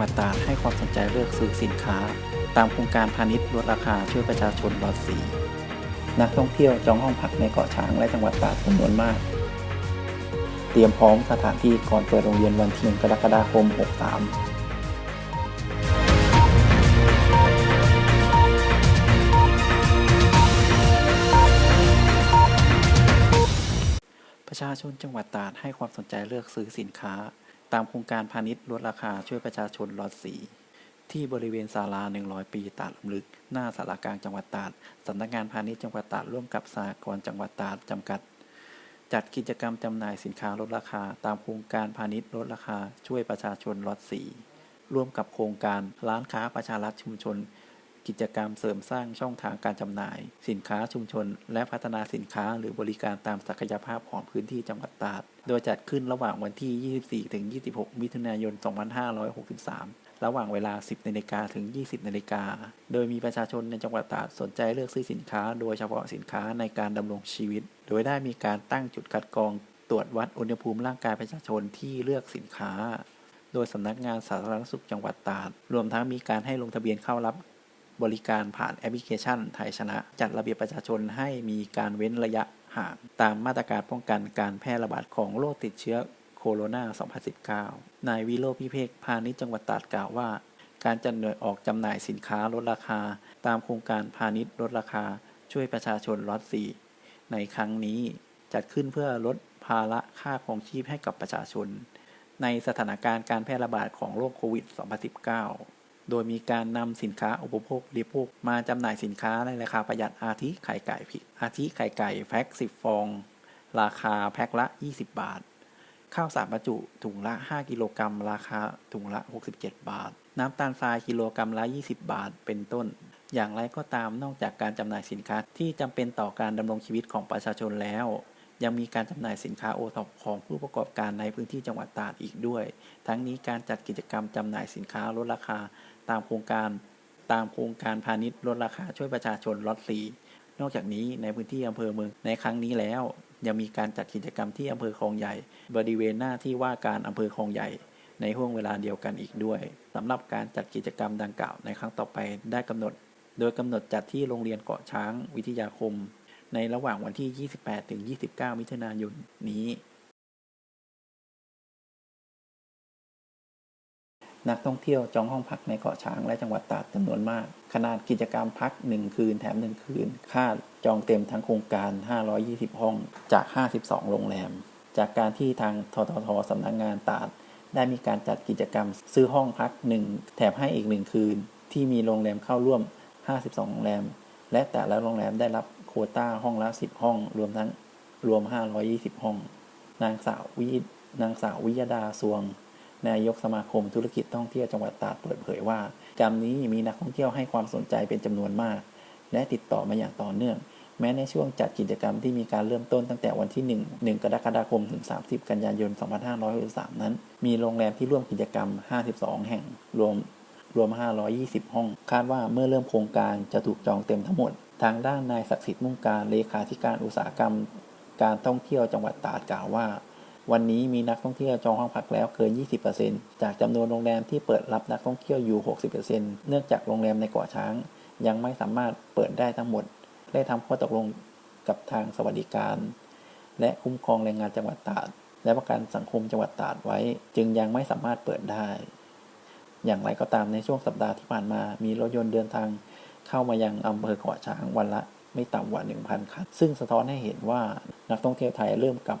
จังหวัดตราดให้ความสนใจเลือกซื้อสินค้า ตามโครงการพาณิชย์ลดราคาช่วยประชาชนลดสีนักท่องเที่ยวจองห้องพักในเกาะช้างและจังหวัดตราดจำนวนมาก เตรียมพร้อมสถานที่ก่อนเปิดโรงเรียนวันที่1กรกฎาคม 63ประชาชนจังหวัดตราดให้ความสนใจเลือกซื้อสินค้า ตามโครงการพาณิชย์ลดราคาช่วยประชาชนลดสีที่บริเวณศาลา 100 ปีตาดลำลึก หน้าสารากลางจังหวัดตาดสำนักงานพาณิชย์จังหวัดตาดร่วมกับสากรจังหวัดตาดจำกัด จัดกิจกรรมจำหน่ายสินค้าลดราคา ตามโครงการพาณิชย์ลดราคาช่วยประชาชนลดสีร่วมกับโครงการร้านค้าประชารัฐชุมชน กิจกรรมเสริมสร้างช่องทางการจำหน่าย สินค้าชุมชน และพัฒนาสินค้าหรือบริการตามศักยภาพของพื้นที่จังหวัดตราด โดยจัดขึ้นระหว่างวันที่ 24 ถึง 26 มิถุนายน 2563 ระหว่างเวลา 10 นาฬิกาถึง 20 นาฬิกา โดยมีประชาชนในจังหวัดตราดสนใจเลือกซื้อสินค้า โดยเฉพาะสินค้าในการดำรงชีวิต โดยได้มีการตั้งจุดคัดกรองตรวจวัดอุณหภูมิร่างกายประชาชนที่เลือกสินค้า โดยสำนักงานสาธารณสุขจังหวัดตราด รวมทั้งมีการให้ลงทะเบียนเข้ารับ บริการผ่านแอปพลิเคชันไทยชนะ จัดระเบียบประชาชนให้มีการเว้นระยะห่างตามมาตรการป้องกันการแพร่ระบาดของโรคติดเชื้อโคโรนา 2019 นายวิโรจน์พิเภกพาณิชย์จังหวัดตราดกล่าวว่า การจัดหน่วยออกจำหน่ายสินค้าลดราคา ตามโครงการพาณิชย์ลดราคา ช่วยประชาชนลดสีในครั้งนี้จัดขึ้นเพื่อลดภาระค่าครองชีพให้กับประชาชน ในสถานการณ์การแพร่ระบาดของโรคโควิด 2019 โดยมีการนำสินค้าอุปโภคบริโภค มาจำหน่ายสินค้าในราคาประหยัดอาทิไข่ไก่พริกอาทิไข่ไก่แพ็ค10 ฟอง ราคาแพ็คละ 20 บาท ข้าวสารบรรจุถุงละ 5 กิโลกรัม ราคาถุงละ 67 บาท น้ำตาลทรายกิโลกรัมละ 20 บาท เป็นต้น อย่างไรก็ตามนอกจากการจำหน่ายสินค้าที่จำเป็นต่อการดำรงชีวิตของประชาชนแล้วยังมีการจำหน่ายสินค้าโอท็อปของผู้ประกอบการในพื้นที่จังหวัดตราดอีกด้วย ทั้งนี้การจัดกิจกรรมจำหน่ายสินค้าลดราคา ตามโครงการตามโครงการพาณิชย์ลดราคาช่วยประชาชนลดฟรีนอกจากนี้ในพื้นที่อำเภอเมืองในครั้งนี้แล้ว ยังมีการจัดกิจกรรมที่อำเภอคลองใหญ่ บริเวณหน้าที่ว่าการอำเภอคลองใหญ่ ในห่วงเวลาเดียวกันอีกด้วยสำหรับการจัดกิจกรรมดังกล่าวในครั้งต่อไปได้กำหนด โดยกำหนดจัดที่โรงเรียนเกาะช้างวิทยาคม ในระหว่างวันที่ 28ถึง29 มิถุนายนนี้ นักท่องเที่ยวจองห้องพักในเกาะช้างและจังหวัดตราดจำนวนมาก ขนาดกิจกรรมพัก 1 คืนแถม 1 คืน ค่าจองเต็มทั้งโครงการ 520 ห้องจาก 52 โรงแรม จากการที่ทางทททสำนักงงานตราดได้มีการจัดกิจกรรมซื้อห้องพัก 1 แถมให้อีก 1 คืน ที่มีโรงแรมเข้าร่วม 52 โรงแรม และแต่ละโรงแรมได้รับโควต้าห้องละ 10 ห้อง รวมทั้งรวม 520 ห้อง นางสาววินางสาววิยดาสวง นายกสมาคมธุรกิจท่องเที่ยวจังหวัดตราดเปิดเผยว่ากรรมนี้มีนักท่องเที่ยวให้ความสนใจเป็นจำนวนมาก และติดต่อมาอย่างต่อเนื่อง แม้ในช่วงจัดกิจกรรมที่มีการเริ่มต้นตั้งแต่วันที่ 1 1 กรกฎาคมถึง 30 กันยายน 2563 นั้น มีโรงแรมที่ร่วมกิจกรรม 52 แห่ง รวมรวม 520 ห้อง คาดว่าเมื่อเริ่มโครงการจะถูกจองเต็มทั้งหมด ทางด้านนายศักดิ์สิทธิ์มุ่งการเลขาธิการอุตสาหกรรม การท่องเที่ยวจังหวัดตราดกล่าวว่า วันนี้มีนักท่องเที่ยวจองห้องพักแล้วเกิน 20%จากจำนวนโรงแรมที่เปิดรับนักท่องเที่ยวอยู่ 60%เนื่องจากโรงแรมในเกาะช้าง ยังไม่สามารถเปิดได้ทั้งหมด ได้ทำข้อตกลงกับทางสวัสดิการ และคุ้มครองแรงงานจังหวัดตราด และประกันสังคมจังหวัดตราดไว้ จึงยังไม่สามารถเปิดได้ อย่างไรก็ตามในช่วงสัปดาห์ที่ผ่านมา มีรถยนต์เดินทาง เข้ามายังอำเภอเกาะช้างวันละไม่ต่ำกว่า 1,000 คัน ซึ่งสะท้อนให้เห็นว่านักท่องเที่ยวไทยเริ่มกลับ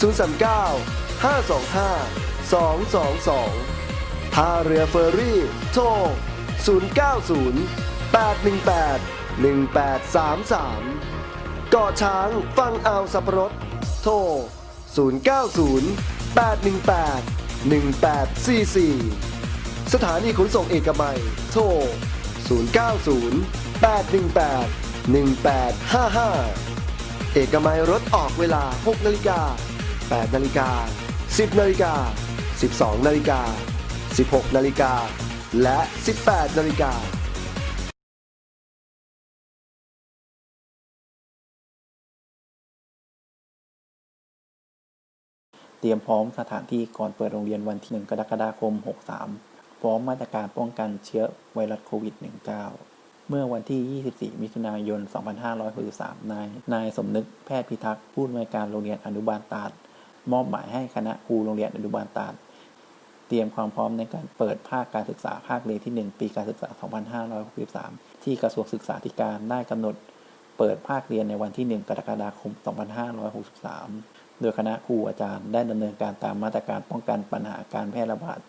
039 525 222ท่าเรือเฟอร์รี่โทร 090 818 1833เกาะช้างฟังอ่าวสับปะรด โทร 090 818 1844 สถานีขนส่งเอกมัย โทร 090 818 1855 เอกมัยรถออกเวลา 6 นาฬิกา 8นาฬิกา 10นาฬิกา 12นาฬิกา 16นาฬิกา และ 18นาฬิกาเตรียมพร้อมสถานที่ก่อนเปิดโรงเรียนวันที่ 1 กรกฎาคม 63 พร้อมมาตรการป้องกันเชื้อไวรัสโควิด -19 เมื่อวันที่ 24 มิถุนายน 2563 นาย นายสมนึก แพทย์พิทักษ์ ผู้อำนวยการโรงเรียนอนุบาลตาด มอบหมายให้คณะครูโรงเรียนอนุบาลตาดเตรียมความพร้อมในการเปิดภาคการศึกษาภาคเรียนที่ 1 ปีการศึกษา 2563 ที่กระทรวงศึกษาธิการได้กำหนด เปิดภาคเรียนในวันที่ 1 กรกฎาคม 2563 โดยคณะครูอาจารย์ได้ดำเนินการตามมาตรการป้องกันปัญหาการแพร่ระบาด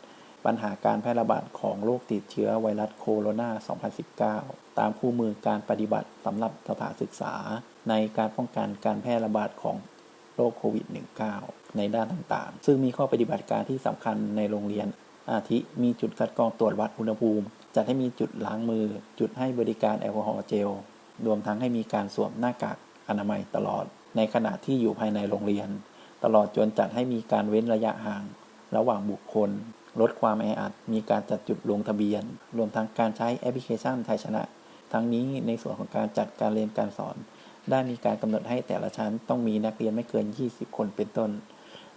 ปัญหาการแพร่ระบาดของโรคติดเชื้อไวรัสโคโรนา 2019 ตามคู่มือการปฏิบัติสำหรับสถานศึกษา ในการป้องกันการแพร่ระบาดของโรคโควิด -19 ในด้านต่างๆ ซึ่งมีข้อปฏิบัติการที่สำคัญในโรงเรียน อาทิมีจุดคัดกรองตรวจวัดอุณหภูมิ จัดให้มีจุดล้างมือ จุดให้บริการแอลกอฮอล์เจล รวมทั้งให้มีการสวมหน้ากากอนามัยตลอด ในขณะที่อยู่ภายในโรงเรียน ตลอดจนจัดให้มีการเว้นระยะห่าง ระหว่างบุคคล ลดความแออัด มีการจัดจุดลงทะเบียน รวมทั้งการใช้แอปพลิเคชันไทยชนะ ทั้งนี้ในส่วนของการจัดการเรียนการสอนได้มีการกำหนดให้แต่ละชั้นต้องมีนักเรียนไม่เกิน 20 คนเป็นต้น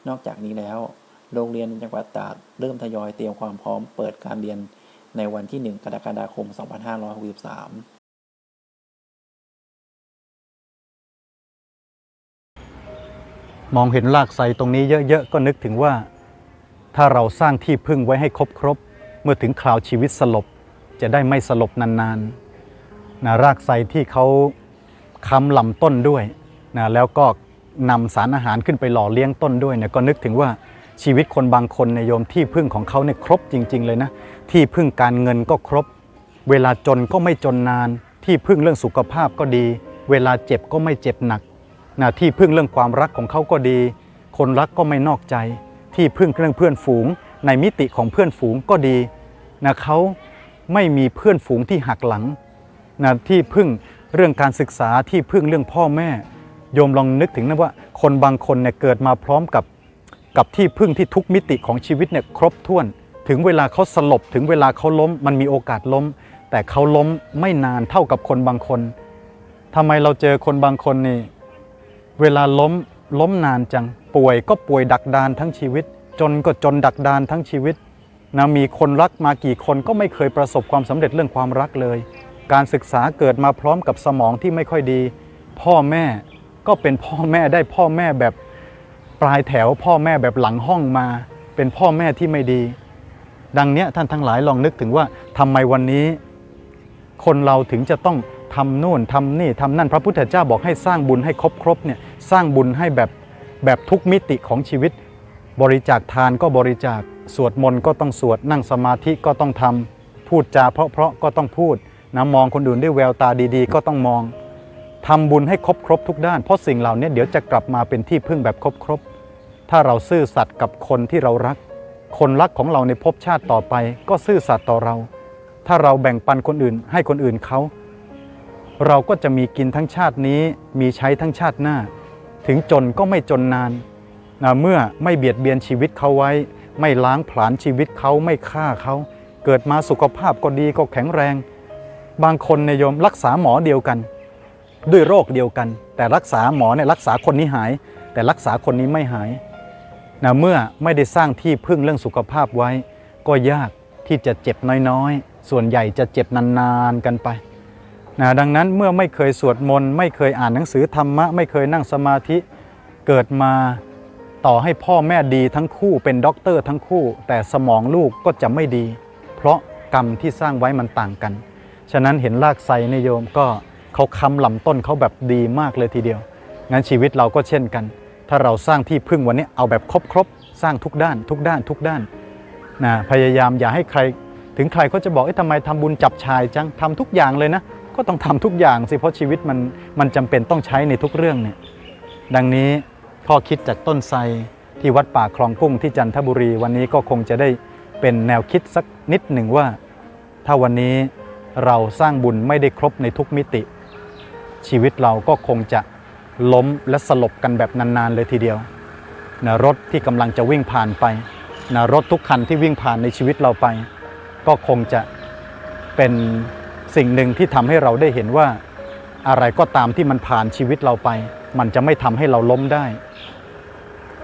นอกจากนี้แล้ว โรงเรียนในจังหวัดตราดเริ่มทยอยเตรียมความพร้อมเปิดการเรียนในวันที่ 1 กรกฎาคม 2563มองเห็นรากไทรตรงนี้เยอะๆ ก็นึกถึงว่า ถ้าเราสร้างที่พึ่งไว้ให้ครบๆเมื่อถึงคราวชีวิตสลบ จะได้ไม่สลบนานๆนะรากไทรที่เขาค้ำลำต้นด้วยนะแล้วก็ นำสารอาหารขึ้นไปหล่อเลี้ยงต้นด้วยเนี่ยก็นึกถึงว่าชีวิตคนบางคนในโยมที่พึ่งของเขาเนี่ยครบจริง ๆ เลยนะ ที่พึ่งการเงินก็ครบ เวลาจนก็ไม่จนนาน ที่พึ่งเรื่องสุขภาพก็ดี เวลาเจ็บก็ไม่เจ็บหนักนะที่พึ่งเรื่องความรักของเขาก็ดี คนรักก็ไม่นอกใจ ที่พึ่งเรื่องเพื่อนฝูง ในมิติของเพื่อนฝูงก็ดีนะเขาไม่มีเพื่อนฝูงที่หักหลังนะที่พึ่งเรื่องการศึกษาที่พึ่งเรื่องพ่อแม่ โยมลองนึกถึงนะว่าคนบางคนเนี่ยเกิดมาพร้อมกับกับที่พึ่งที่ทุกมิติของชีวิตเนี่ยครบถ้วน ถึงเวลาเขาสลบถึงเวลาเขาล้ม มันมีโอกาสล้ม แต่เขาล้มไม่นานเท่ากับคนบางคนทำไมเราเจอคนบางคนนี่เวลาล้มล้มนานจังป่วยก็ป่วยดักดานทั้งชีวิต จนก็จนดักดานทั้งชีวิตนะมีคนรักมากี่คนก็ไม่เคยประสบความสำเร็จเรื่องความรักเลย การศึกษาเกิดมาพร้อมกับสมองที่ไม่ค่อยดี พ่อแม่ ก็เป็นพ่อแม่ได้พ่อแม่แบบปลายแถว พ่อแม่แบบหลังห้องมา เป็นพ่อแม่ที่ไม่ดี ดังเนี้ยท่านทั้งหลายลองนึกถึงว่าทำไมวันนี้ คนเราถึงจะต้องทำนู่นทำนี่ทำนั่นพระพุทธเจ้าบอกให้สร้างบุญให้ครบครบเนี่ยสร้างบุญให้แบบแบบทุกมิติของชีวิต บริจาคทานก็บริจาคสวดมนต์ก็ต้องสวดนั่งสมาธิก็ต้องทำพูดจาเพราะๆก็ต้องพูดนะมองคนอื่นด้วยแววตาดีๆ ก็ต้องมอง ทำบุญให้ครบครบทุกด้าน เพราะสิ่งเหล่านี้เดี๋ยวจะกลับมาเป็นที่พึ่งแบบครบครบถ้าเราซื่อสัตย์กับคนที่เรารัก คนรักของเราในภพชาติต่อไป ก็ซื่อสัตย์ต่อเรา ถ้าเราแบ่งปันคนอื่นให้คนอื่นเขา เราก็จะมีกินทั้งชาตินี้ มีใช้ทั้งชาติหน้า ถึงจนก็ไม่จนนานนะเมื่อไม่เบียดเบียนชีวิตเขาไว้ ไม่ล้างผลาญชีวิตเขาไม่ฆ่าเขา เกิดมาสุขภาพก็ดีก็แข็งแรง บางคนในโยมรักษาหมอเดียวกัน ด้วยโรคเดียวกัน แต่รักษาหมอเนี่ยรักษาคนนี้หาย แต่รักษาคนนี้ไม่หายนะเมื่อไม่ได้สร้างที่พึ่งเรื่องสุขภาพไว้ ก็ยากที่จะเจ็บน้อยๆ ส่วนใหญ่จะเจ็บนานๆกันไปนะดังนั้นเมื่อไม่เคยสวดมนต์ไม่เคยอ่านหนังสือธรรมะ ไม่เคยนั่งสมาธิเกิดมาต่อให้พ่อแม่ดีทั้งคู่เป็นด็อกเตอร์ทั้งคู่ แต่สมองลูกก็จะไม่ดี เพราะกรรมที่สร้างไว้มันต่างกัน ฉะนั้นเห็นรากไทรนิยมก็ เขาค้ำลำต้นเขาแบบดีมากเลยทีเดียว งั้นชีวิตเราก็เช่นกัน ถ้าเราสร้างที่พึ่งวันนี้เอาแบบครบๆสร้างทุกด้าน ทุกด้าน ทุกด้านนะพยายามอย่าให้ใคร ถึงใครเขาจะบอกเอ๊ะทำไมทำบุญจับชายจังทำทุกอย่างเลยนะ ก็ต้องทำทุกอย่างสิเพราะชีวิตมันมันจำเป็นต้องใช้ในทุกเรื่องเนี่ยดังนี้ข้อคิดจากต้นไทรที่วัดป่าคลองกุ้งที่จันทบุรีวันนี้ก็คงจะได้เป็นแนวคิดสักนิดหนึ่งว่า ถ้าวันนี้เราสร้างบุญไม่ได้ครบในทุกมิติ ชีวิตเราก็คงจะล้มและสลบกันแบบนานๆเลยทีเดียวนะรถที่กำลังจะวิ่งผ่านไปนะรถทุกคันที่วิ่งผ่านในชีวิตเราไป ก็คงจะเป็นสิ่งหนึ่งที่ทำให้เราได้เห็นว่า อะไรก็ตามที่มันผ่านชีวิตเราไป มันจะไม่ทำให้เราล้มได้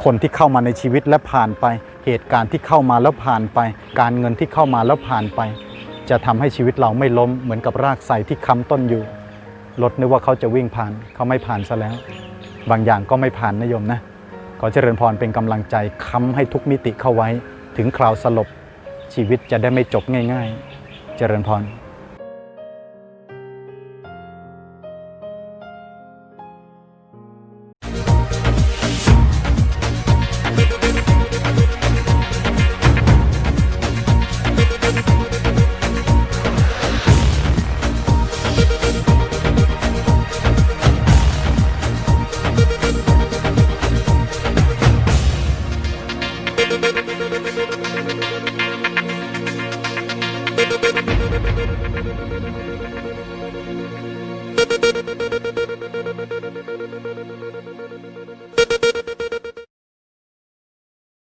คนที่เข้ามาในชีวิตและผ่านไป เหตุการณ์ที่เข้ามาแล้วผ่านไป การเงินที่เข้ามาแล้วผ่านไป จะทำให้ชีวิตเราไม่ล้มเหมือนกับรากไทรที่ค้ำต้นอยู่ รถนึกว่าเขาจะวิ่งผ่านเขาไม่ผ่านซะแล้ว บางอย่างก็ไม่ผ่านนะโยมนะขอเจริญพรเป็นกำลังใจค้ำให้ทุกมิติเข้าไว้ ถึงคราวสลบชีวิตจะได้ไม่จบง่าย ๆ เจริญพร